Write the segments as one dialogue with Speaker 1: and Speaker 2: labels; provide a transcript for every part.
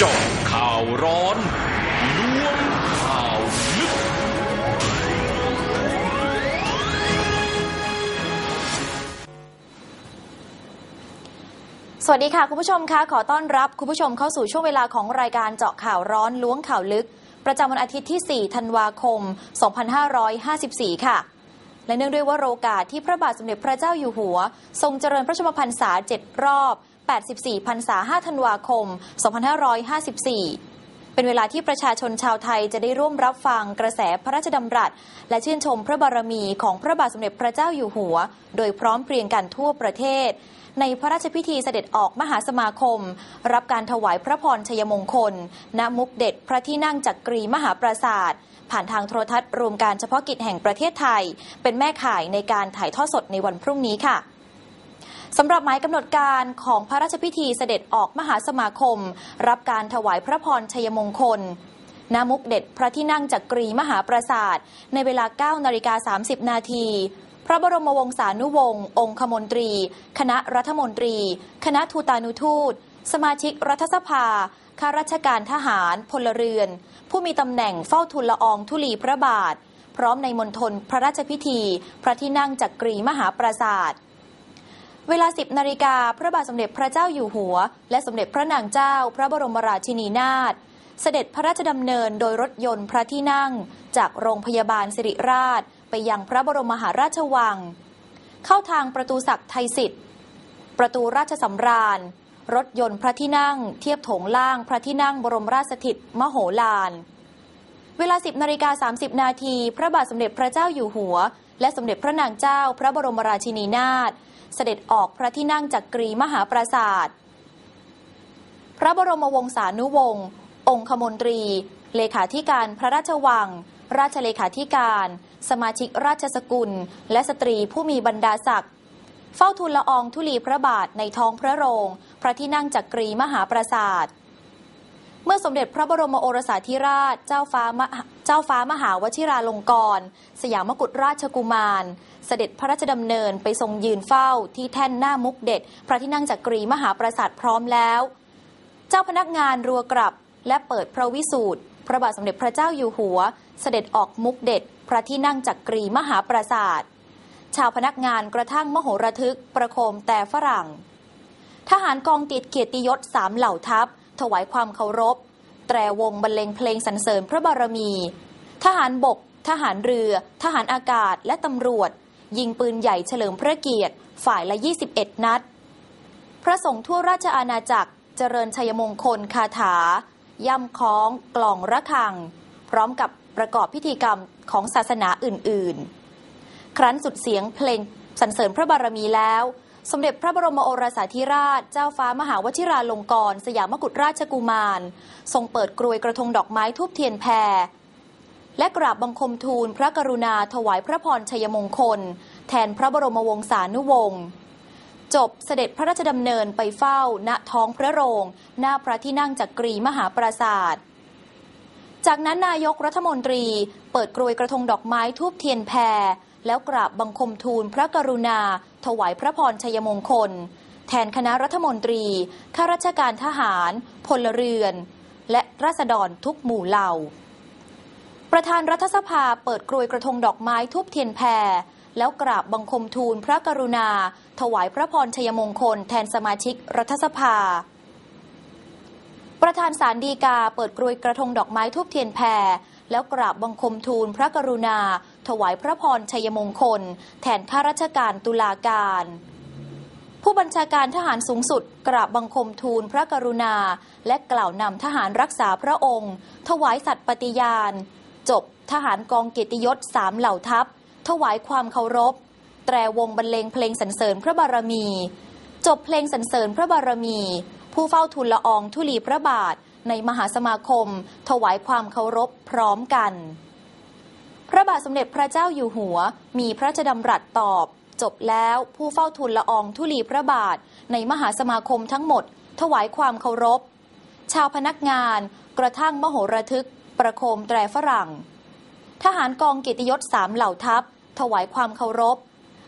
Speaker 1: เจาะข่าวร้อนล้วงข่าวลึก
Speaker 2: สวัสดีค่ะ คุณผู้ชมคะขอต้อนรับคุณผู้ชมเข้าสู่ช่วงเวลาของรายการเจาะข่าวร้อนล้วงข่าวลึก ประจำวันอาทิตย์ที่ 4 ธันวาคม 2554 ค่ะและเนื่องด้วยว่าโอกาสที่พระบาทสมเด็จพระเจ้าอยู่หัว ทรงเจริญพระชนมพรรษา7รอบ 84พรรษา 5 ธันวาคม 2554เป็นเวลาที่ประชาชนชาวไทยจะได้ร่วมรับฟังกระแสพระราชดำรัส และชื่นชมพระบารมีของพระบาทสมเด็จพระเจ้าอยู่หัว โดยพร้อมเพรียงกันทั่วประเทศ ในพระราชพิธีเสด็จออกมหาสมาคม รับการถวายพระพรชัยมงคล ณมุกเด็ดพระที่นั่งจักกรีมหาปราศาสตร์ผ่านทางโทรทัศน์รวมการเฉพาะกิจแห่งประเทศไทย เป็นแม่ข่ายในการถ่ายทอดสดในวันพรุ่งนี้ค่ะ สำหรับหมายกำหนดการของพระราชพิธีเสด็จออกมหาสมาคม รับการถวายพระพรชัยมงคลณมุกเด็ดพระที่นั่งจักกรีมหาปราศาสตร์ในเวลา 9 นาฬิกา 30 นาทีพระบรมวงศานุวงศ์องคมนตรี คณะรัฐมนตรี คณะทูตานุทูต สมาชิกรัฐสภา ข้าราชการทหาร พลเรือน ผู้มีตำแหน่งเฝ้าทุนละอองธุลีพระบาท พร้อมในมณฑลพระราชพิธี พระที่นั่งจักกรีมหาปราศาสตร์ เวลา 10 นาฬิกา พระบาทสมเด็จพระเจ้าอยู่หัว และสมเด็จพระนางเจ้า พระบรมราชินีนาถ เสด็จพระราชดำเนินโดยรถยนต์พระที่นั่ง จากโรงพยาบาลสิริราช ไปยังพระบรมมหาราชวัง เข้าทางประตูศักดิ์ไทยสิทธิ์ ประตูราชสำราญ รถยนต์พระที่นั่ง เทียบโถงล่างพระที่นั่งบรมราชสถิตมโหฬาร เวลา 10 นาฬิกา 30 นาที พระบาทสมเด็จพระเจ้าอยู่หัว และสมเด็จพระนางเจ้า พระบรมราชินีนาถ เสด็จออกพระที่นั่งจักกรีมหาปราศาสตร์พระบรมวงศานุวงศ์องคมนตรี เลขาธิการพระราชวัง ราชเลขาธิการ สมาชิกราชสกุล และสตรีผู้มีบรรดาศักดิ์เฝ้าทูลละอองธุลีพระบาทในท้องพระโรง พระที่นั่งจักกรีมหาปราศาสตร์ เมื่อสมเด็จพระบรมโอรสาธิราชเจ้าฟ้าเจ้าฟ้ามหาวชิราลงกรณ์สยามกุฎราชกุมาร เสด็จพระราชดำเนินไปทรงยืนเฝ้าที่แท่นหน้ามุกเด็ด พระที่นั่งจักกรีมหาปราสาทพร้อมแล้ว เจ้าพนักงานรัวกลับและเปิดพระวิสูตรพระบาทสมเด็จพระเจ้าอยู่หัว เสด็จออกมุกเด็ด พระที่นั่งจักกรีมหาปราสาทชาวพนักงานกระทั่งมโหระทึกประโคมแต่ฝรั่ง ทหารกองติดเกียรติยศสามเหล่าทัพ ถวายความเคารพ แตรวงบรรเลงเพลงสรรเสริญพระบารมี ทหารบก ทหารเรือ ทหารอากาศและตำรวจ ยิงปืนใหญ่เฉลิมพระเกียรติ ฝ่ายละ 21 นัด พระสงฆ์ทั่วราชอาณาจักร เจริญชัยมงคลคาถา ย่ำคล้องกล่องระฆัง พร้อมกับประกอบพิธีกรรมของศาสนาอื่น ๆ ครั้นสุดเสียงเพลงสรรเสริญพระบารมีแล้ว สมเด็จพระบรมโอรสาธิราช เจ้าฟ้ามหาวชิราลงกรณ์สยามกุฎราชกุมาร ทรงเปิดกรวยกระทงดอกไม้ทูบเทียนแพรและกราบบังคมทูลพระกรุณาถวายพระพรชัยมงคล แทนพระบรมวงศานุวงศ์จบเสด็จพระราชดำเนินไปเฝ้า ณท้องพระโรง หน้าพระที่นั่งจักกรีมหาปราศาสตร์จากนั้นนายกรัฐมนตรีเปิดกรวยกระทงดอกไม้ทูบเทียนแพร แล้วกราบบังคมทูลพระกรุณา ถวายพระพรชัยมงคล แทนคณะรัฐมนตรี ข้าราชการทหาร พลเรือน และราษฎรทุกหมู่เหล่า ประธานรัฐสภาเปิดกรวยกระทงดอกไม้ทูบเทียนแพรแล้วกราบบังคมทูลพระกรุณา ถวายพระพรชัยมงคล แทนสมาชิกรัฐสภา ประธานสารดีกาเปิดกรวยกระทงดอกไม้ทูบเทียนแพรแล้วกราบบังคมทูลพระกรุณา ถวายพระพรชัยมงคล แทนข้าราชการตุลาการ ผู้บัญชาการทหารสูงสุดกราบบังคมทูลพระกรุณา และกล่าวนำทหารรักษาพระองค์ ถวายสัตย์ปฏิญาณ จบทหารกองเกียรติยศสามเหล่าทัพ ถวายความเคารพ แตรวงบรรเลงเพลงสรรเสริญพระบารมี จบเพลงสรรเสริญพระบารมี ผู้เฝ้าทูลละอองธุลีพระบาทในมหาสมาคม ถวายความเคารพพร้อมกัน พระบาทสมเด็จพระเจ้าอยู่หัว มีพระราชดำรัสตอบ จบแล้วผู้เฝ้าทูลละอองธุลีพระบาท ในมหาสมาคมทั้งหมด ถวายความเคารพ ชาวพนักงาน กระทั่งมโหระทึก ประโคมแตรฝรั่ง ทหารกองเกียรติยศสามเหล่าทัพ ถวายความเคารพ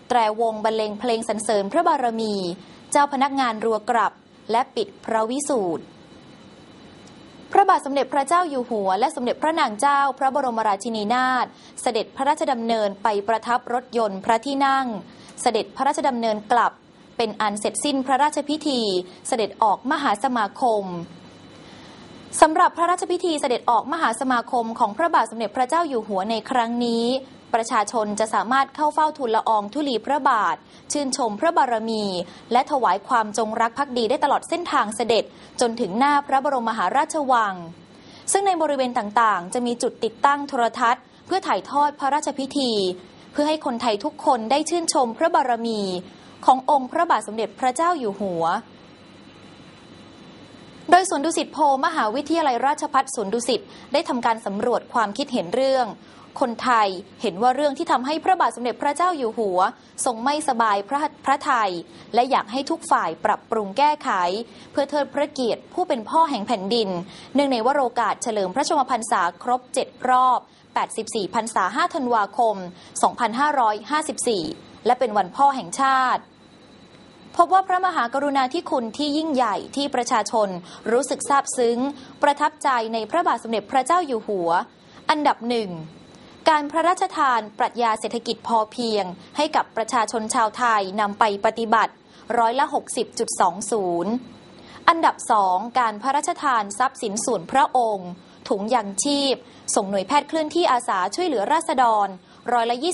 Speaker 2: แตรวงบรรเลงเพลงสรรเสริญพระบารมี เจ้าพนักงานรัวกลับ และปิดพระวิสูตร พระบาทสมเด็จพระเจ้าอยู่หัว และสมเด็จพระนางเจ้า พระบรมราชินีนาถเสด็จพระราชดำเนินไปประทับรถยนต์พระที่นั่ง เสด็จพระราชดำเนินกลับ เป็นอันเสร็จสิ้นพระราชพิธี เสด็จออกมหาสมาคมสำหรับพระราชพิธีเสด็จออกมหาสมาคมของพระบาทสมเด็จพระเจ้าอยู่หัวในครั้งนี้ ประชาชนจะสามารถเข้าเฝ้าทูลละอองธุลีพระบาท ชื่นชมพระบารมี และถวายความจงรักภักดีได้ตลอดเส้นทางเสด็จ จนถึงหน้าพระบรมมหาราชวัง ซึ่งในบริเวณต่างๆ จะมีจุดติดตั้งโทรทัศน์ เพื่อถ่ายทอดพระราชพิธี เพื่อให้คนไทยทุกคนได้ชื่นชมพระบารมี ขององค์พระบาทสมเด็จพระเจ้าอยู่หัวโดยสวนดุสิตโพมหาวิทยาลัยราชภัฏสวนดุสิตได้ทำการสำรวจความคิดเห็นเรื่อง คนไทยเห็นว่าเรื่องที่ทำให้พระบาทสมเด็จพระเจ้าอยู่หัว ทรงไม่สบายพระพระไทย และอยากให้ทุกฝ่ายปรับปรุงแก้ไข เพื่อเทิดพระเกียรติผู้เป็นพ่อแห่งแผ่นดิน เนื่องในวโรกาสเฉลิมพระชมพรรษาครบ 7 รอบ 84พรรษา 5 ธันวาคม 2554 และเป็นวันพ่อแห่งชาติพบว่าพระมหากรุณาธิคุณที่ยิ่งใหญ่ที่ประชาชนรู้สึกซาบซึ้ง ประทับใจในพระบาทสมเด็จพระเจ้าอยู่หัว อันดับหนึ่ง การพระราชทานปรัชญาเศรษฐกิจพอเพียง ให้กับประชาชนชาวไทยนำไปปฏิบัติร้อยละ 60.20 อันดับสองการพระราชทานทรัพย์สินส่วนพระองค์ ถุงยางชีพ ส่งหน่วยแพทย์เคลื่อนที่อาสาช่วยเหลือราษฎรร้อยละ 21.23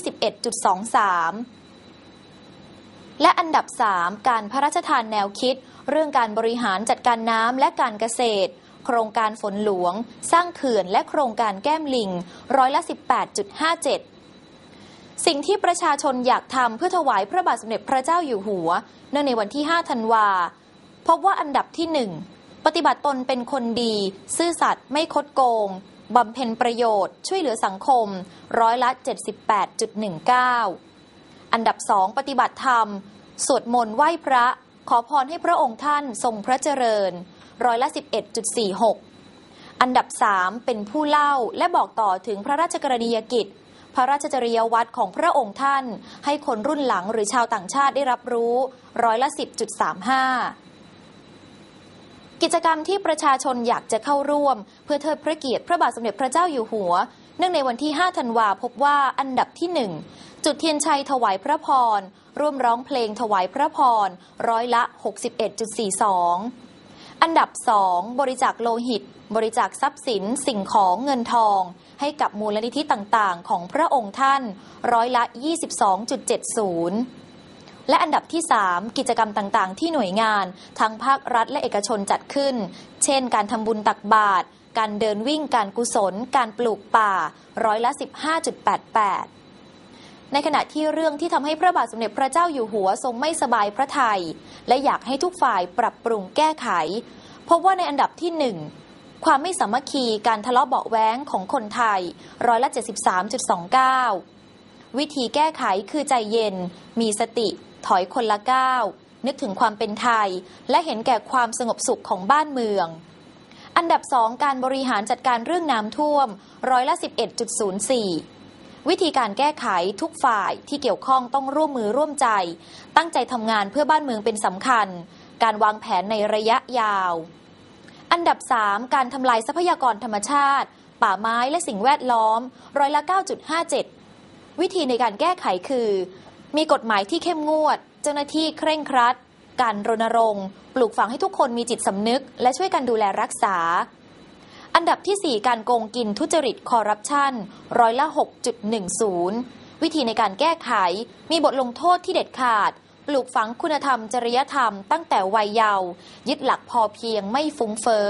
Speaker 2: และอันดับ 3 การพระราชทานแนวคิด เรื่องการบริหารจัดการน้ำและการเกษตร โครงการฝนหลวง สร้างเขื่อนและโครงการแก้มลิง ร้อยละ 18.57สิ่งที่ประชาชนอยากทำเพื่อถวายพระบาทสมเด็จพระเจ้าอยู่หัว เนื่องในวันที่ 5 ธันวา พบว่าอันดับที่1ปฏิบัติตนเป็นคนดี ซื่อสัตย์ไม่คดโกงบำเพ็ญประโยชน์ ช่วยเหลือสังคม ร้อยละ 78.19 อันดับสองปฏิบัติธรรม สวดมนต์ไหว้พระ ขอพรให้พระองค์ท่านทรงพระเจริญ ร้อยละ 11.46 อันดับสามเป็นผู้เล่าและบอกต่อถึงพระราชกรณียกิจ พระราชจริยวัตรของพระองค์ท่าน ให้คนรุ่นหลังหรือชาวต่างชาติได้รับรู้ร้อยละ 10.35 กิจกรรมที่ประชาชนอยากจะเข้าร่วม เพื่อเทิดพระเกียรติพระบาทสมเด็จพระเจ้าอยู่หัวเนื่องในวันที่ 5 ธันวาพบว่าอันดับที่ 1 จุดเทียนชัยถวายพระพร ร่วมร้องเพลงถวายพระพร ร้อยละ 61.42 อันดับ 2 บริจาคโลหิต บริจาคทรัพย์สินสิ่งของเงินทอง ให้กับมูลนิธิต่างๆ ของพระองค์ท่าน ร้อยละ 22.70 และอันดับที่ 3 กิจกรรมต่างๆ ที่หน่วยงานทั้งภาครัฐและเอกชนจัดขึ้น เช่น การทำบุญตักบาตรการเดินวิ่งการกุศล การปลูกป่า ร้อยละ 15.88 ในขณะที่เรื่องที่ทำให้พระบาทสมเด็จพระเจ้าอยู่หัวทรงไม่สบายพระทัยและอยากให้ทุกฝ่ายปรับปรุงแก้ไข พบว่าในอันดับที่หนึ่งความไม่สามัคคีการทะเลาะเบาะแว้งของคนไทยร้อยละ73.29 วิธีแก้ไขคือใจเย็น มีสติ ถอยคนละก้าวนึกถึงความเป็นไทย และเห็นแก่ความสงบสุขของบ้านเมือง อันดับสองการบริหารจัดการเรื่องน้ำท่วมร้อยละ11.04 วิธีการแก้ไขทุกฝ่ายที่เกี่ยวข้องต้องร่วมมือร่วมใจ ตั้งใจทำงานเพื่อบ้านเมืองเป็นสำคัญ การวางแผนในระยะยาว อันดับ 3 การทำลายทรัพยากรธรรมชาติ ป่าไม้และสิ่งแวดล้อมร้อยละ 9.57 วิธีในการแก้ไขคือ มีกฎหมายที่เข้มงวด เจ้าหน้าที่เคร่งครัด การรณรงค์ ปลูกฝังให้ทุกคนมีจิตสำนึก และช่วยกันดูแลรักษา อันดับที่ 4 การโกงกินทุจริตคอร์รัปชันร้อยละ 6.10 วิธีในการแก้ไขมีบทลงโทษที่เด็ดขาด ปลูกฝังคุณธรรมจริยธรรมตั้งแต่วัยเยาว์ยึดหลักพอเพียงไม่ฟุ้งเฟ้อ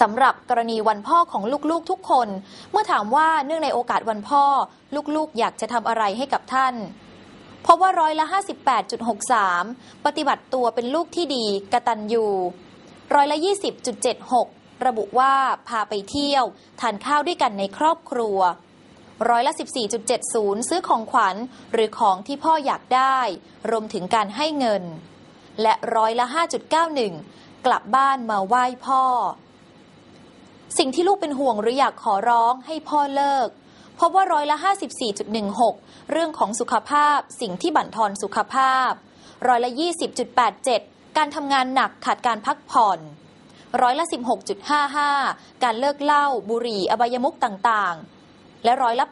Speaker 2: สำหรับกรณีวันพ่อของลูกๆทุกคน เมื่อถามว่าเนื่องในโอกาสวันพ่อ ลูกๆ อยากจะทำอะไรให้กับท่านเพราะว่าร้อยละ 58.63 ปฏิบัติตัวเป็นลูกที่ดีกระตัญญูร้อยละ 20.76 ระบุว่าพาไปเที่ยว ทานข้าวด้วยกันในครอบครัว ร้อยละ 14.70 ซื้อของขวัญ หรือของที่พ่ออยากได้ รวมถึงการให้เงิน และร้อยละ 5.91 กลับบ้านมาไหว้พ่อ สิ่งที่ลูกเป็นห่วงหรืออยากขอร้องให้พ่อเลิกพบว่าร้อยละ 54.16 เรื่องของสุขภาพ สิ่งที่บั่นทอนสุขภาพ ร้อยละ 20.87 การทำงานหนักขาดการพักผ่อน ร้อยละ 16.55 การเลิกเหล้าบุหรี่อบายมุกต่างๆ และร้อยละ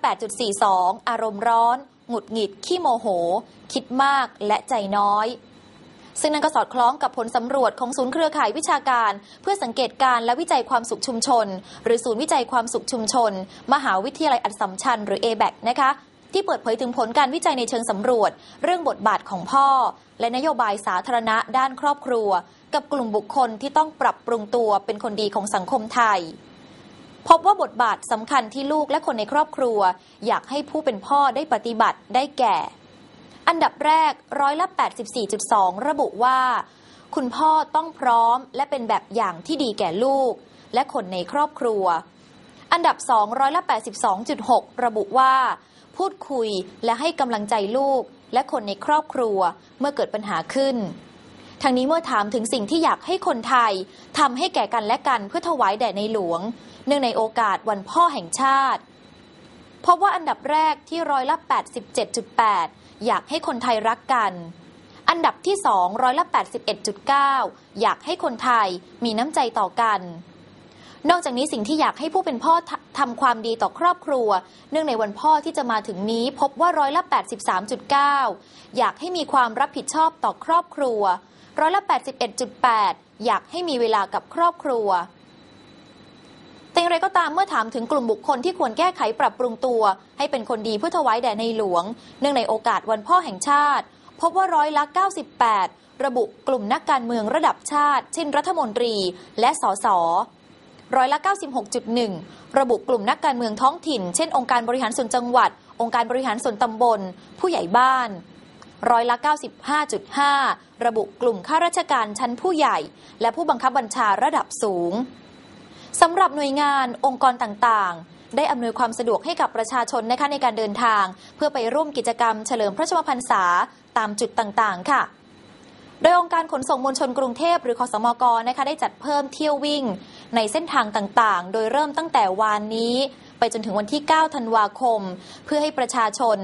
Speaker 2: 8.42 อารมณ์ร้อน หงุดหงิด ขี้โมโห คิดมากและใจน้อย ซึ่งนั่นก็สอดคล้องกับผลสำรวจของศูนย์เครือข่ายวิชาการ เพื่อสังเกตการและวิจัยความสุขชุมชน หรือศูนย์วิจัยความสุขชุมชน มหาวิทยาลัยอัสสัมชัญหรือ a b a c นะคะ ที่เปิดเผยถึงผลการวิจัยในเชิงสำรวจ เรื่องบทบาทของพ่อ และนโยบายสาธารณะด้านครอบครัว กับกลุ่มบุคคลที่ต้องปรับปรุงตัวเป็นคนดีของสังคมไทย พบว่าบทบาทสำคัญที่ลูกและคนในครอบครัว อยากให้ผู้เป็นพ่อได้ปฏิบัติได้แก่ อันดับแรกร้อยละ 84.2 ระบุว่า คุณพ่อต้องพร้อมและเป็นแบบอย่างที่ดีแก่ลูก และคนในครอบครัว อันดับ2ร้อยละ82.6 ระบุว่า พูดคุยและให้กำลังใจลูก และคนในครอบครัวเมื่อเกิดปัญหาขึ้นทางนี้เมื่อถามถึงสิ่งที่อยากให้คนไทยทำให้แก่กันและกันเพื่อถวายแด่ในหลวง เนื่องในโอกาสวันพ่อแห่งชาติพบว่าอันดับแรกที่ร้อยละ 87.8 อยากให้คนไทยรักกัน อันดับที่2ร้อยละ 81.9 อยากให้คนไทยมีน้ำใจต่อกัน นอกจากนี้สิ่งที่อยากให้ผู้เป็นพ่อททำความดีต่อครอบครัว เนื่องในวันพ่อที่จะมาถึงนี้พบว่าร้อยละ 83.9 อยากให้มีความรับผิดชอบต่อครอบครัว ร้อยละ 81.8 อยากให้มีเวลากับครอบครัวแต่อย่างไรก็ตามเมื่อถามถึงกลุ่มบุคคลที่ควรแก้ไขปรับปรุงตัว ให้เป็นคนดีเพื่อถวายแด่ในหลวง เนื่องในโอกาสวันพ่อแห่งชาติ พบว่าร้อยละ 98 ระบุกลุ่มนักการเมืองระดับชาติ เช่นรัฐมนตรีและสส ร้อยละ 96.1 ระบุกลุ่มนักการเมืองท้องถิ่น เช่น องค์การบริหารส่วนจังหวัด องค์การบริหารส่วนตำบล ผู้ใหญ่บ้านร้อยละ 95.5 ระบุกลุ่มข้าราชการชั้นผู้ใหญ่ และผู้บังคับบัญชาระดับสูงสำหรับหน่วยงานองค์กรต่างๆ ได้อำนวยความสะดวกให้กับประชาชนนะคะในการเดินทาง เพื่อไปร่วมกิจกรรมเฉลิมพระชนมพรรษาตามจุดต่างๆ ค่ะ โดยองค์การขนส่งมวลชนกรุงเทพหรือคสมกนะคะได้จัดเพิ่มเที่ยววิ่ง ในเส้นทางต่างๆ โดยเริ่มตั้งแต่วานนี้ ไปจนถึงวันที่ 9 ธันวาคม เพื่อให้ประชาชน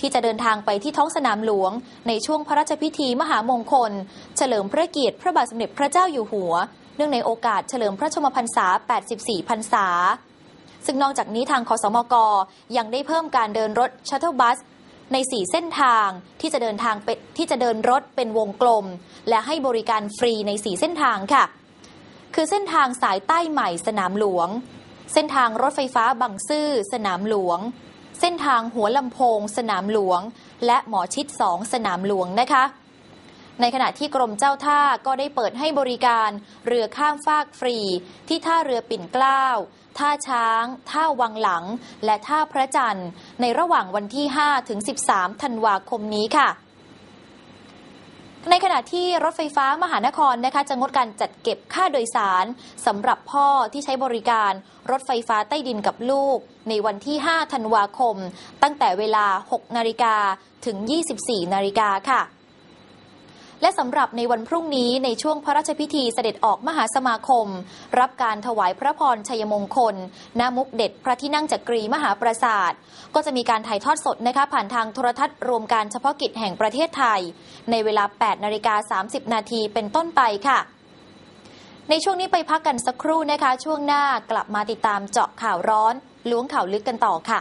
Speaker 2: ที่จะเดินทางไปที่ท้องสนามหลวง ในช่วงพระราชพิธีมหามงคล เฉลิมพระเกียรติพระบาทสมเด็จพระเจ้าอยู่หัว เนื่องในโอกาสเฉลิมพระชมพรรษา 84 พรรษา ซึ่งนอกจากนี้ทางคอสมกยังได้เพิ่มการเดินรถชัตเทิลบัส ใน 4 เส้นทางที่จะเดินทางไปที่จะเดินรถเป็นวงกลม และให้บริการฟรีใน 4 เส้นทางค่ะ คือเส้นทางสายใต้ใหม่สนามหลวง เส้นทางรถไฟฟ้าบางซื่อสนามหลวง เส้นทางหัวลำโพง สนามหลวง และหมอชิด2สนามหลวงนะคะ ในขณะที่กรมเจ้าท่าก็ได้เปิดให้บริการเรือข้ามฟากฟรี ที่ท่าเรือปิ่นเกล้าท่าช้าง ท่าวังหลัง และท่าพระจันทร์ ในระหว่างวันที่ 5 ถึง 13 ธันวาคมนี้ค่ะ ในขณะที่รถไฟฟ้ามหานครนะคะจะงดการจัดเก็บค่าโดยสารสำหรับพ่อที่ใช้บริการรถไฟฟ้าใต้ดินกับลูก ในวันที่ 5 ธันวาคม ตั้งแต่เวลา 6 นาฬิกาถึง 24 นาฬิกาค่ะ และสำหรับในวันพรุ่งนี้ในช่วงพระราชพิธีเสด็จออกมหาสมาคม รับการถวายพระพรชัยมงคลณมุกเด็ดพระที่นั่งจักรีมหาปราศาสตร์ก็จะมีการถ่ายทอดสดนะคะผ่านทางโทรทัศน์รวมการเฉพาะกิจแห่งประเทศไทย ในเวลา 8 นาฬิกา 30 นาทีเป็นต้นไปค่ะในช่วงนี้ไปพักกันสักครู่นะคะ ช่วงหน้ากลับมาติดตามเจาะข่าวร้อน ล้วงข่าวลึกกันต่อค่ะ